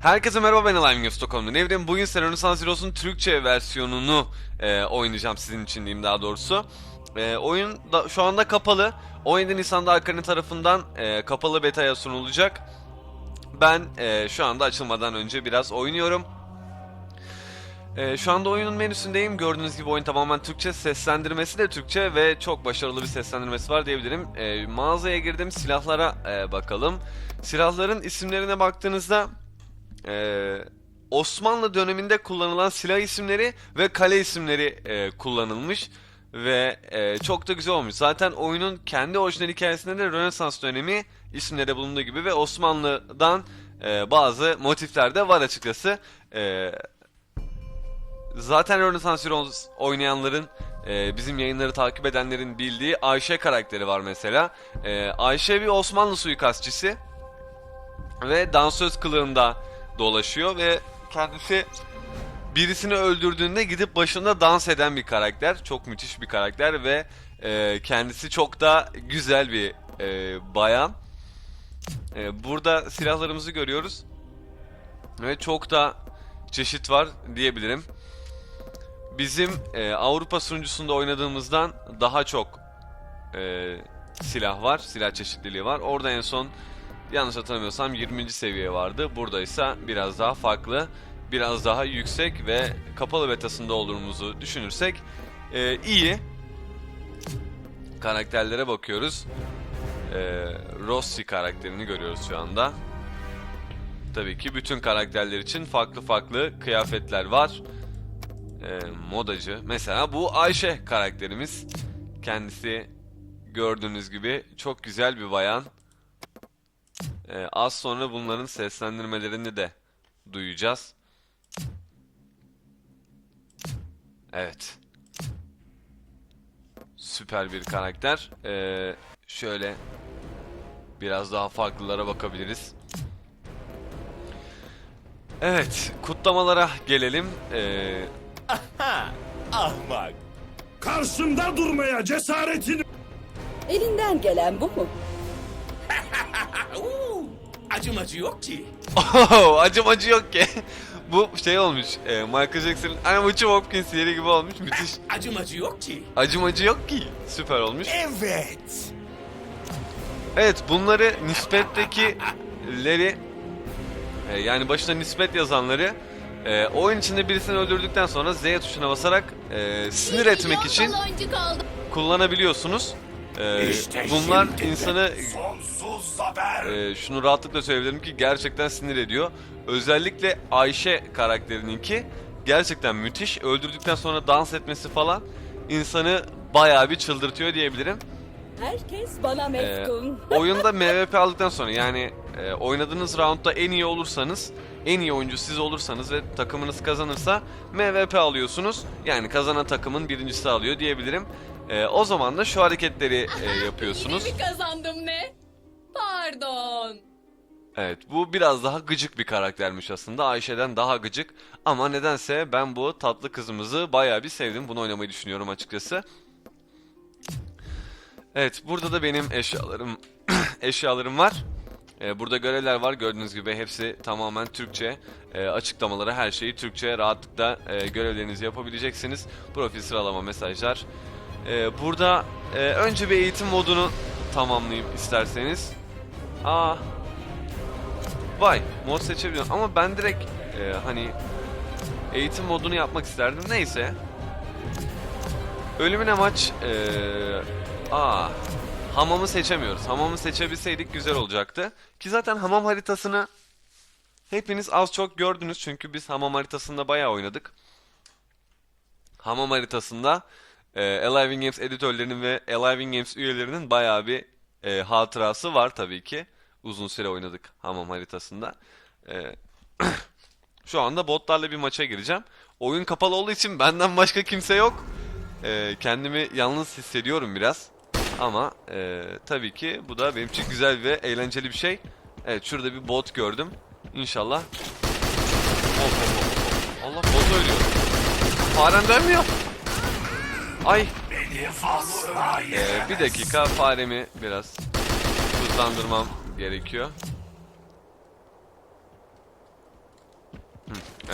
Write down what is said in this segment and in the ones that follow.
Herkese merhaba ben Alayım Stockholm'da. Nevrim bugün size Renaissance Heroes'un Türkçe versiyonunu e, oynayacağım sizin için diyeyim daha doğrusu. E, oyun da, şu anda kapalı. 17 Nisan'da Akane tarafından e, kapalı beta'ya sunulacak. Ben e, şu anda açılmadan önce biraz oynuyorum. E, şu anda oyunun menüsündeyim. Gördüğünüz gibi oyun tamamen Türkçe. Seslendirmesi de Türkçe ve çok başarılı bir seslendirmesi var diyebilirim. E, mağazaya girdim. Silahlara e, bakalım. Silahların isimlerine baktığınızda e, Osmanlı döneminde kullanılan silah isimleri ve kale isimleri e, kullanılmış ve e, çok da güzel olmuş. Zaten oyunun kendi orijinal hikayesinde de Rönesans dönemi isimleri bulunduğu gibi ve Osmanlı'dan e, bazı motifler de var açıkçası. E, zaten Rönesans oynayanların e, bizim yayınları takip edenlerin bildiği Ayşe karakteri var mesela. E, Ayşe bir Osmanlı suikastçısı ve dansöz kılığında dolaşıyor ve kendisi birisini öldürdüğünde gidip başında dans eden bir karakter. Çok müthiş bir karakter ve e, kendisi çok da güzel bir e, bayan. E, burada silahlarımızı görüyoruz ve çok da çeşit var diyebilirim. Bizim e, Avrupa sunucusunda oynadığımızdan daha çok e, silah var, silah çeşitliliği var. Orada en son yanlış hatırlamıyorsam 20. seviye vardı. Burada ise biraz daha farklı, biraz daha yüksek ve kapalı betasında olduğumuzu düşünürsek e, iyi. Karakterlere bakıyoruz. E, Rossi karakterini görüyoruz şu anda. Tabii ki bütün karakterler için farklı farklı kıyafetler var. E, modacı. Mesela bu Ayşe karakterimiz. Kendisi gördüğünüz gibi çok güzel bir bayan. Ee, az sonra bunların seslendirmelerini de duyacağız. Evet. Süper bir karakter. Ee, şöyle biraz daha farklılara bakabiliriz. Evet, kutlamalara gelelim. Ee, Ahmak. Karşımda durmaya cesaretin Elinden gelen bu mu? Uuu, acım acı yok ki. Oh, acım acı yok ki. Bu şey olmuş. E, Michael Jackson'ın I'm a Hopkins yeri gibi olmuş. Müthiş. Acım acı yok ki. Acım acı yok ki. Süper olmuş. Evet. Evet bunları nispettekileri e, yani başına nispet yazanları e, oyun içinde birisini öldürdükten sonra Z tuşuna basarak e, sinir etmek için kullanabiliyorsunuz. E, İşte bunlar şimdi de insanı sonsuz zafer. e, şunu rahatlıkla söyleyebilirim ki gerçekten sinir ediyor. Özellikle Ayşe karakterininki gerçekten müthiş. Öldürdükten sonra dans etmesi falan insanı bayağı bir çıldırtıyor diyebilirim. Herkes bana Ee, meskun. oyunda MVP aldıktan sonra yani e, oynadığınız roundda en iyi olursanız, en iyi oyuncu siz olursanız ve takımınız kazanırsa MVP alıyorsunuz. Yani kazanan takımın birincisi alıyor diyebilirim. E, o zaman da şu hareketleri e, yapıyorsunuz. Yine mi kazandım ne? Pardon. Evet bu biraz daha gıcık bir karaktermiş aslında. Ayşe'den daha gıcık. Ama nedense ben bu tatlı kızımızı bayağı bir sevdim. Bunu oynamayı düşünüyorum açıkçası. Evet burada da benim eşyalarım eşyalarım var. Ee, burada görevler var gördüğünüz gibi hepsi tamamen Türkçe. Ee, açıklamaları her şeyi Türkçe rahatlıkla e, görevlerinizi yapabileceksiniz. Profil sıralama mesajlar. Ee, burada e, önce bir eğitim modunu tamamlayayım isterseniz. Aa Vay mod seçebiliyorum ama ben direkt e, hani eğitim modunu yapmak isterdim neyse. Ölümüne maç e, aa hamamı seçemiyoruz. Hamamı seçebilseydik güzel olacaktı. Ki zaten hamam haritasını hepiniz az çok gördünüz çünkü biz hamam haritasında bayağı oynadık. Hamam haritasında e, Alive Games editörlerinin ve Alive Games üyelerinin bayağı bir e, hatırası var tabii ki. Uzun süre oynadık hamam haritasında. E, şu anda botlarla bir maça gireceğim. Oyun kapalı olduğu için benden başka kimse yok. E, kendimi yalnız hissediyorum biraz. Ama e, tabii ki bu da benim için güzel ve eğlenceli bir şey. Evet şurada bir bot gördüm. İnşallah. Hop, hop, hop. Allah bot ölüyor. Faren dönmüyor. Ay. Ee, bir dakika faremi biraz hızlandırmam gerekiyor.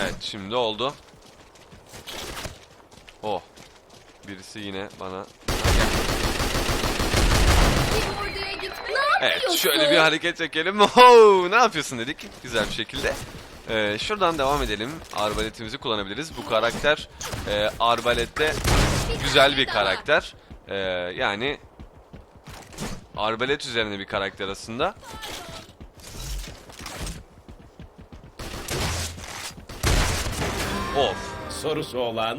Evet şimdi oldu. Oh. Birisi yine bana Bir orduya gitme. Ne Evet yapıyorsun? şöyle bir hareket çekelim. Ho, ne yapıyorsun dedik güzel bir şekilde. Ee, şuradan devam edelim. Arbaletimizi kullanabiliriz. Bu karakter e, arbalette güzel bir karakter. Ee, yani arbalet üzerine bir karakter aslında. Of. Sorusu olan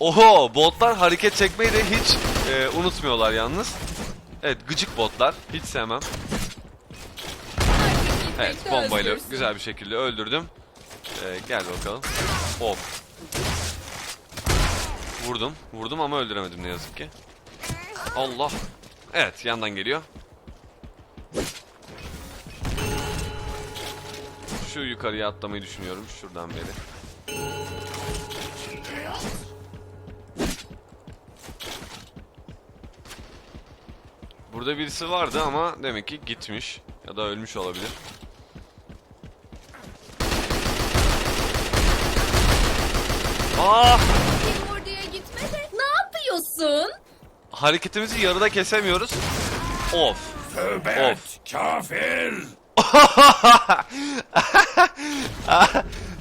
Oho botlar hareket çekmeyi de hiç e, unutmuyorlar yalnız. Evet gıcık botlar hiç sevmem. Evet bombayla güzel bir şekilde öldürdüm. Ee, gel bakalım. Of. Vurdum. Vurdum ama öldüremedim ne yazık ki. Allah. Evet yandan geliyor. Şu yukarıya atlamayı düşünüyorum şuradan beri. Burada birisi vardı ama demek ki gitmiş ya da ölmüş olabilir. Ah! Bir orduya gitme de. Ne yapıyorsun? Hareketimizi yarıda kesemiyoruz. Of. Tövbe Of. kafir.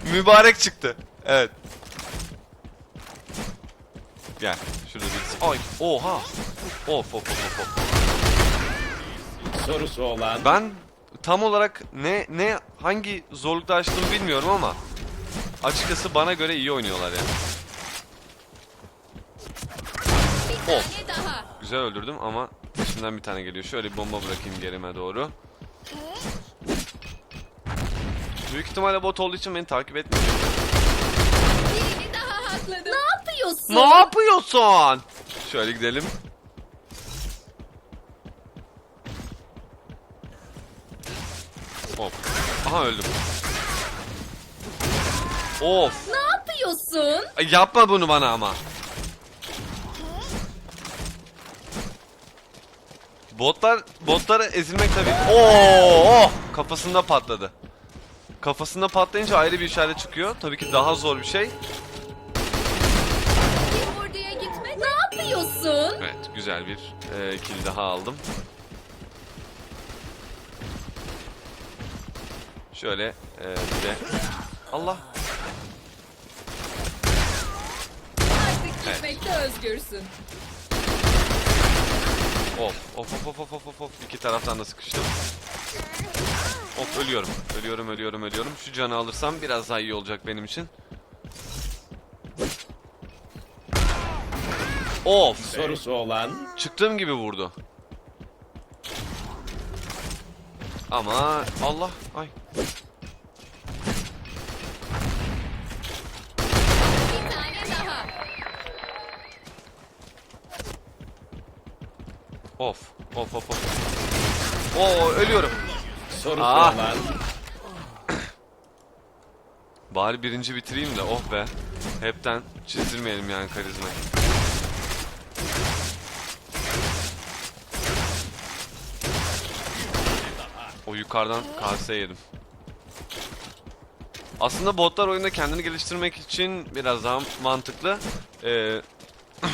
Mübarek çıktı. Evet. Gel. Şurada birisi. Ay. Oha. Of of of of. Sorusu olan Ben tam olarak ne ne hangi zorlukta açtığımı bilmiyorum ama açıkçası bana göre iyi oynuyorlar yani. Daha. Güzel öldürdüm ama peşinden bir tane geliyor. Şöyle bir bomba bırakayım gerime doğru. Büyük ihtimalle bot olduğu için beni takip etmeyecek. Birini daha hakladım. Ne yapıyorsun? Ne yapıyorsun? Şöyle gidelim. Aha öldüm. Of. Ne yapıyorsun? Ay, Yapma bunu bana ama. Botlar botlara ezilmek tabii. Oo! Oh! Kafasında patladı. Kafasında patlayınca ayrı bir işaret çıkıyor. Tabii ki daha zor bir şey. Bir orduya gitme. Ne yapıyorsun? Evet, güzel bir e, kill daha aldım. Şöyle e. Allah! Artık gitmekte özgürsün. Of of of of of of of iki taraftan da sıkıştım. Of ölüyorum. Ölüyorum ölüyorum ölüyorum. Şu canı alırsam biraz daha iyi olacak benim için. Of. Sorusu olan. Çıktığım gibi vurdu. Ama Allah ay Bir tane daha. of of of of. Oo ölüyorum. sorusu Ah. Bari birinci bitireyim de oh be. Hepten çizdirmeyelim yani karizmayı. O yukarıdan kase yedim. Aslında botlar oyunda kendini geliştirmek için biraz daha mantıklı. Ee,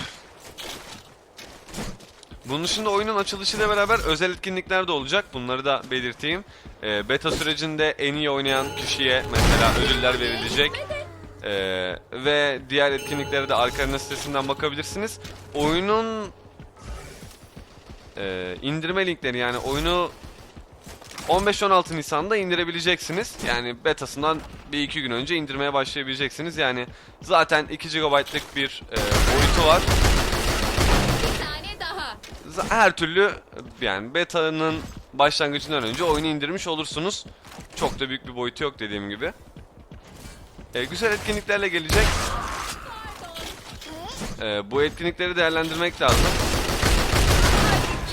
Bunun dışında oyunun açılışıyla beraber özel etkinlikler de olacak. Bunları da belirteyim. Ee, beta sürecinde en iyi oynayan kişiye mesela ödüller verilecek. Ee, ve diğer etkinliklere de Arkarina sitesinden bakabilirsiniz. Oyunun e, indirme linkleri yani oyunu 15-16 Nisan'da indirebileceksiniz. Yani betasından bir iki gün önce indirmeye başlayabileceksiniz. Yani zaten 2 GB'lık bir e, boyutu var. Her türlü yani beta'nın başlangıcından önce oyunu indirmiş olursunuz. Çok da büyük bir boyutu yok dediğim gibi. Ee, güzel etkinliklerle gelecek. Ee, bu etkinlikleri değerlendirmek lazım.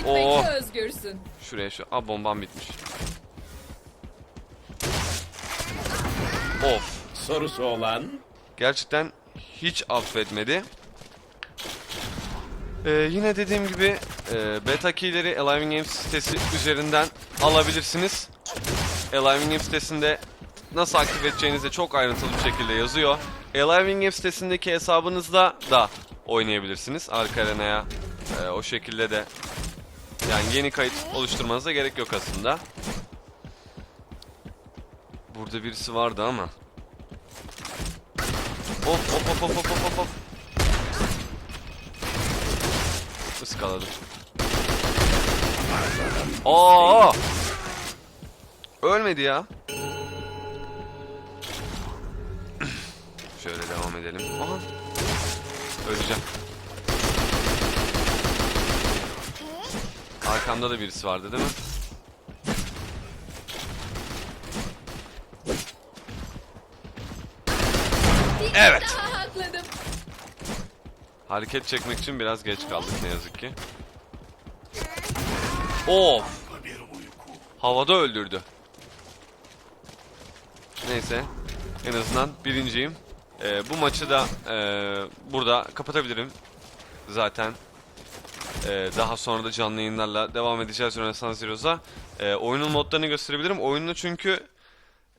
Oo. özgürsün. Şuraya şu. Aa bombam bitmiş. Of. sorusu olan Gerçekten hiç affetmedi. Ee, yine dediğim gibi e, beta keyleri Alive Games sitesi üzerinden alabilirsiniz. Alive Games sitesinde nasıl aktif edeceğinizi çok ayrıntılı bir şekilde yazıyor. Alive Game sitesindeki hesabınızda da oynayabilirsiniz. Arka arenaya e, o şekilde de yani yeni kayıt oluşturmanıza gerek yok aslında. Burada birisi vardı ama. Of of of of of of of. Iskaladım. Aa! Ölmedi ya. Şöyle devam edelim. Aha. Öleceğim. Arkamda da birisi vardı değil mi? Evet. Hareket çekmek için biraz geç kaldık ne yazık ki. Of! Havada öldürdü. Neyse. En azından birinciyim. Ee, bu maçı da e, burada kapatabilirim. Zaten e, daha sonra da canlı yayınlarla devam edeceğiz Rönesans Heroes'a. E, oyunun modlarını gösterebilirim. Oyunun çünkü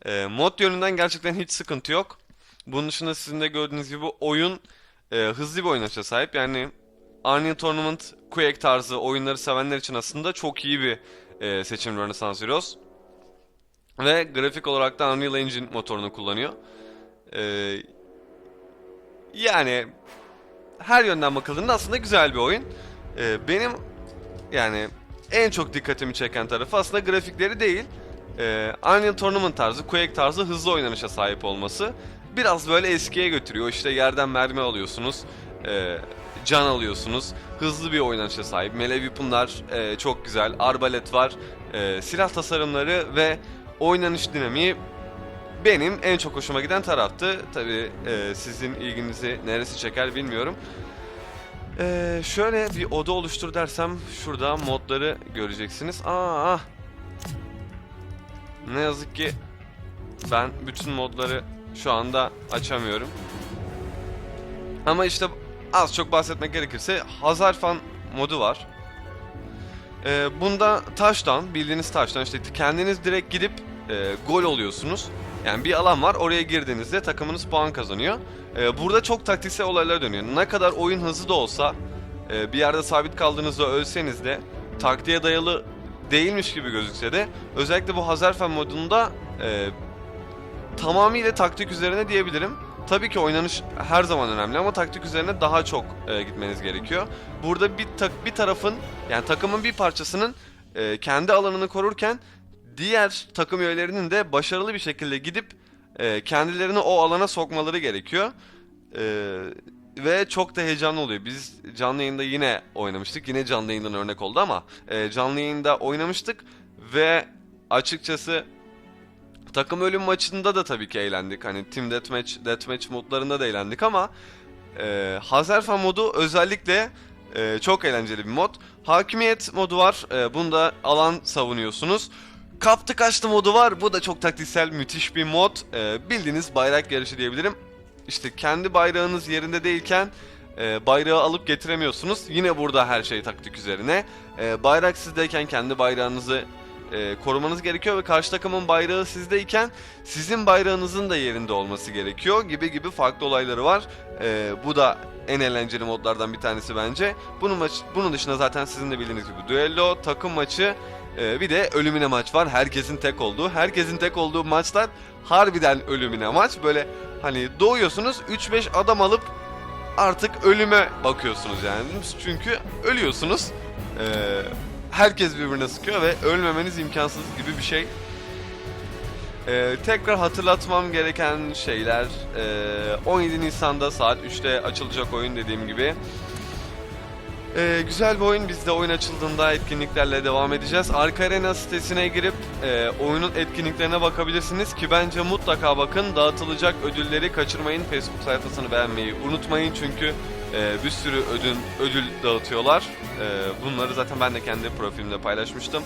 e, mod yönünden gerçekten hiç sıkıntı yok. Bunun dışında sizin de gördüğünüz gibi oyun e, hızlı bir oynanışa sahip. Yani Unreal Tournament, Quake tarzı oyunları sevenler için aslında çok iyi bir e, seçim Renaissance Heroes. Ve grafik olarak da Unreal Engine motorunu kullanıyor. E, yani her yönden bakıldığında aslında güzel bir oyun. E, benim yani en çok dikkatimi çeken tarafı aslında grafikleri değil. E, Unreal Tournament tarzı, Quake tarzı hızlı oynanışa sahip olması. Biraz böyle eskiye götürüyor. İşte yerden mermi alıyorsunuz. e, can alıyorsunuz. Hızlı bir oynanışa sahip. Melee weapon'lar e, çok güzel. Arbalet var. E, silah tasarımları ve oynanış dinamiği benim en çok hoşuma giden taraftı. Tabi sizin ilginizi neresi çeker bilmiyorum. E, şöyle bir oda oluştur dersem şurada modları göreceksiniz. Aa, ne yazık ki ben bütün modları şu anda açamıyorum. Ama işte az çok bahsetmek gerekirse Hazarfan modu var. Ee, bunda taştan, bildiğiniz taştan işte kendiniz direkt gidip e, gol oluyorsunuz. Yani bir alan var oraya girdiğinizde takımınız puan kazanıyor. Ee, burada çok taktiksel olaylar dönüyor. Ne kadar oyun hızlı da olsa e, bir yerde sabit kaldığınızda ölseniz de taktiğe dayalı değilmiş gibi gözükse de özellikle bu Hazarfen modunda e, tamamıyla taktik üzerine diyebilirim. Tabii ki oynanış her zaman önemli ama taktik üzerine daha çok e, gitmeniz gerekiyor. Burada bir tak bir tarafın yani takımın bir parçasının e, kendi alanını korurken diğer takım üyelerinin de başarılı bir şekilde gidip e, kendilerini o alana sokmaları gerekiyor. E, ve çok da heyecanlı oluyor. Biz canlı yayında yine oynamıştık. Yine canlı yayından örnek oldu ama e, canlı yayında oynamıştık ve açıkçası takım ölüm maçında da tabii ki eğlendik. Hani Team Deathmatch, Deathmatch modlarında da eğlendik ama e, Hazerfa modu özellikle e, çok eğlenceli bir mod. Hakimiyet modu var. E, bunda alan savunuyorsunuz. Kaptı kaçtı modu var. Bu da çok taktiksel, müthiş bir mod. E, bildiğiniz bayrak yarışı diyebilirim. İşte kendi bayrağınız yerinde değilken e, bayrağı alıp getiremiyorsunuz. Yine burada her şey taktik üzerine. E, bayrak sizdeyken kendi bayrağınızı e, korumanız gerekiyor ve karşı takımın bayrağı sizdeyken sizin bayrağınızın da yerinde olması gerekiyor gibi gibi farklı olayları var. E, bu da en eğlenceli modlardan bir tanesi bence. Bunun maç, bunun dışında zaten sizin de bildiğiniz gibi düello, takım maçı, e, bir de ölümüne maç var. Herkesin tek olduğu. Herkesin tek olduğu maçlar harbiden ölümüne maç. Böyle hani doğuyorsunuz 3-5 adam alıp artık ölüme bakıyorsunuz yani. Çünkü ölüyorsunuz. Ee, herkes birbirine sıkıyor ve ölmemeniz imkansız gibi bir şey. Ee, tekrar hatırlatmam gereken şeyler ee, 17 Nisan'da saat 3'te açılacak oyun dediğim gibi. Ee, güzel bir oyun. Biz de oyun açıldığında etkinliklerle devam edeceğiz. Arka Arena sitesine girip e, oyunun etkinliklerine bakabilirsiniz ki bence mutlaka bakın. Dağıtılacak ödülleri kaçırmayın. Facebook sayfasını beğenmeyi unutmayın çünkü e, bir sürü ödül ödül dağıtıyorlar. E, bunları zaten ben de kendi profilimde paylaşmıştım.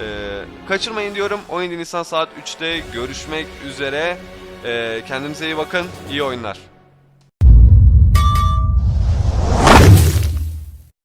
E, kaçırmayın diyorum. 17 Nisan saat 3'te görüşmek üzere. Kendinize iyi bakın. İyi oyunlar.